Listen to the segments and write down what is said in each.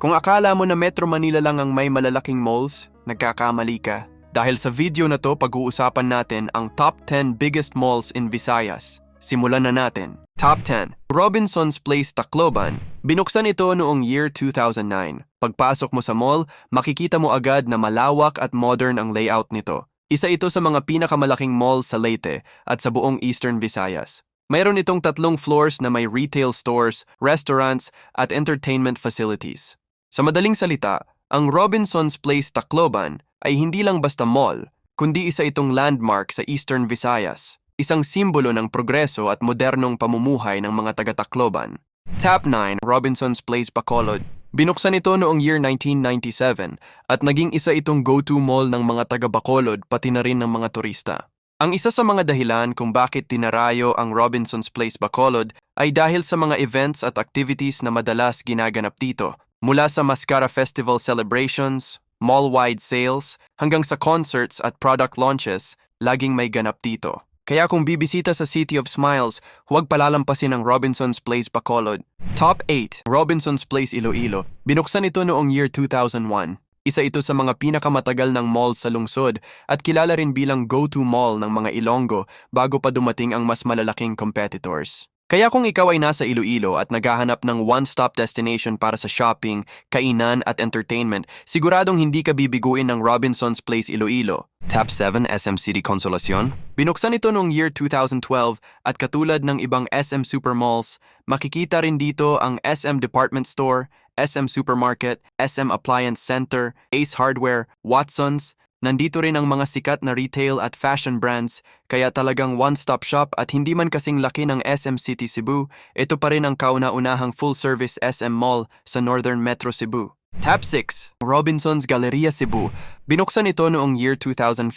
Kung akala mo na Metro Manila lang ang may malalaking malls, nagkakamali ka. Dahil sa video na to, pag-uusapan natin ang top 10 biggest malls in Visayas. Simulan na natin. Top 10. Robinson's Place, Tacloban. Binuksan ito noong year 2009. Pagpasok mo sa mall, makikita mo agad na malawak at modern ang layout nito. Isa ito sa mga pinakamalaking malls sa Leyte at sa buong Eastern Visayas. Mayroon itong tatlong floors na may retail stores, restaurants, at entertainment facilities. Sa madaling salita, ang Robinson's Place Tacloban ay hindi lang basta mall, kundi isa itong landmark sa Eastern Visayas, isang simbolo ng progreso at modernong pamumuhay ng mga taga-Tacloban. Tap 9, Robinson's Place Bacolod. Binuksan ito noong year 1997 at naging isa itong go-to mall ng mga taga-Bacolod pati na rin ng mga turista. Ang isa sa mga dahilan kung bakit tinarayo ang Robinson's Place Bacolod ay dahil sa mga events at activities na madalas ginaganap dito, mula sa Mascara Festival celebrations, mall-wide sales, hanggang sa concerts at product launches, laging may ganap dito. Kaya kung bibisita sa City of Smiles, huwag palalampasin ang Robinson's Place Bacolod. Top 8, Robinson's Place Iloilo. Binuksan ito noong year 2001. Isa ito sa mga pinakamatagal ng mall sa lungsod at kilala rin bilang go-to mall ng mga Ilonggo bago pa dumating ang mas malalaking competitors. Kaya kung ikaw ay nasa Iloilo at naghahanap ng one-stop destination para sa shopping, kainan at entertainment, siguradong hindi ka bibiguin ng Robinson's Place Iloilo. Tap 7 SM City Consolacion? Binuksan ito noong year 2012 at katulad ng ibang SM Supermalls, makikita rin dito ang SM Department Store, SM Supermarket, SM Appliance Center, Ace Hardware, Watsons, Nandito rin ang mga sikat na retail at fashion brands, kaya talagang one-stop shop at hindi man kasing laki ng SM City Cebu, ito pa rin ang kauna-unahang full-service SM Mall sa Northern Metro Cebu. Tap 6, Robinson's Galleria Cebu. Binuksan ito noong year 2015,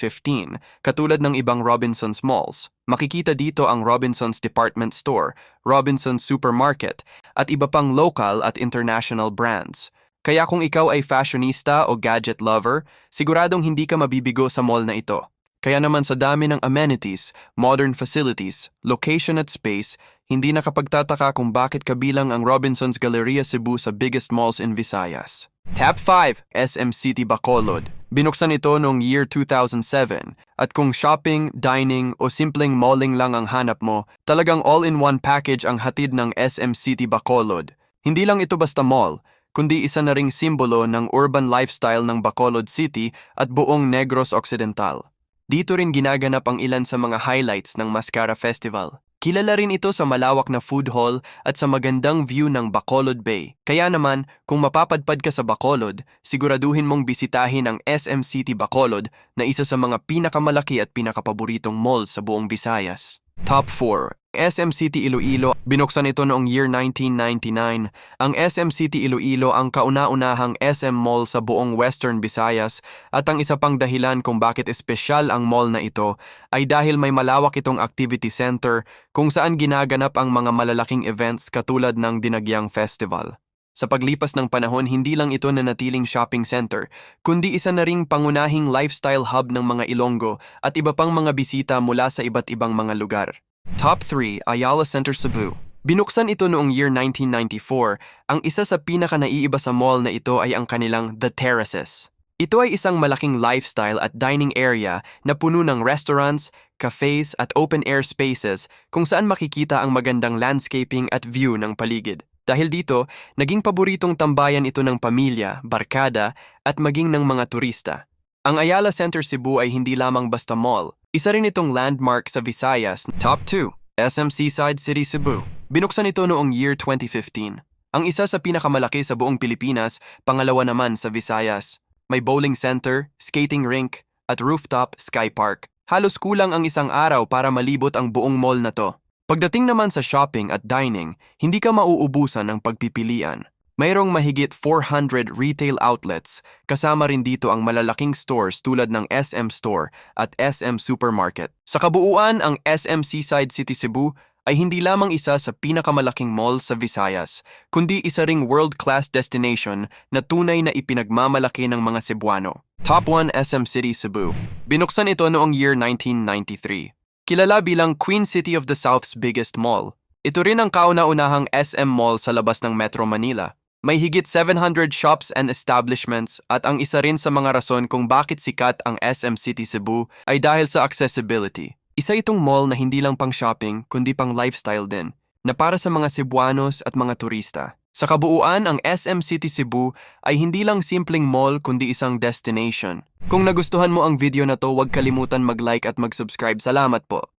katulad ng ibang Robinson's malls. Makikita dito ang Robinson's Department Store, Robinson's Supermarket, at iba pang local at international brands. Kaya kung ikaw ay fashionista o gadget lover, siguradong hindi ka mabibigo sa mall na ito. Kaya naman sa dami ng amenities, modern facilities, location at space, hindi nakapagtataka kung bakit kabilang ang Robinson's Galleria Cebu sa biggest malls in Visayas. Tap 5, SM City Bacolod. Binuksan ito noong year 2007 at kung shopping, dining o simpleng malling lang ang hanap mo, talagang all-in-one package ang hatid ng SM City Bacolod. Hindi lang ito basta mall, kundi isa na ring simbolo ng urban lifestyle ng Bacolod City at buong Negros Occidental. Dito rin ginaganap ang ilan sa mga highlights ng Mascara Festival. Kilala rin ito sa malawak na food hall at sa magandang view ng Bacolod Bay. Kaya naman, kung mapapadpad ka sa Bacolod, siguraduhin mong bisitahin ang SM City Bacolod na isa sa mga pinakamalaki at pinakapaboritong mall sa buong Visayas. Top 4. SM City Iloilo, binuksan ito noong year 1999. Ang SM City Iloilo ang kauna-unahang SM mall sa buong Western Visayas at ang isa pang dahilan kung bakit espesyal ang mall na ito ay dahil may malawak itong activity center kung saan ginaganap ang mga malalaking events katulad ng Dinagyang Festival. Sa paglipas ng panahon, hindi lang ito nanatiling shopping center, kundi isa na ring pangunahing lifestyle hub ng mga Ilonggo at iba pang mga bisita mula sa iba't ibang mga lugar. Top 3, Ayala Center Cebu. Binuksan ito noong year 1994. Ang isa sa pinaka-naiiba sa mall na ito ay ang kanilang The Terraces. Ito ay isang malaking lifestyle at dining area na puno ng restaurants, cafes at open-air spaces kung saan makikita ang magandang landscaping at view ng paligid. Dahil dito, naging paboritong tambayan ito ng pamilya, barkada at maging ng mga turista. Ang Ayala Center Cebu ay hindi lamang basta mall. Isa rin itong landmark sa Visayas. Top 2, SM Seaside City Cebu. Binuksan ito noong year 2015. Ang isa sa pinakamalaki sa buong Pilipinas, pangalawa naman sa Visayas. May bowling center, skating rink, at rooftop sky park. Halos kulang ang isang araw para malibot ang buong mall na to. Pagdating naman sa shopping at dining, hindi ka mauubusan ng pagpipilian. Mayroong mahigit 400 retail outlets, kasama rin dito ang malalaking stores tulad ng SM Store at SM Supermarket. Sa kabuuan, ang SM Seaside City Cebu ay hindi lamang isa sa pinakamalaking mall sa Visayas, kundi isa ring world-class destination na tunay na ipinagmamalaki ng mga Cebuano. Top 1 SM City Cebu. Binuksan ito noong year 1993. Kilala bilang Queen City of the South's biggest mall. Ito rin ang kauna-unahang SM Mall sa labas ng Metro Manila. May higit 700 shops and establishments at ang isa rin sa mga rason kung bakit sikat ang SM City Cebu ay dahil sa accessibility. Isa itong mall na hindi lang pang shopping kundi pang lifestyle din, na para sa mga Cebuanos at mga turista. Sa kabuuan, ang SM City Cebu ay hindi lang simpleng mall kundi isang destination. Kung nagustuhan mo ang video na to, huwag kalimutan mag-like at mag-subscribe. Salamat po.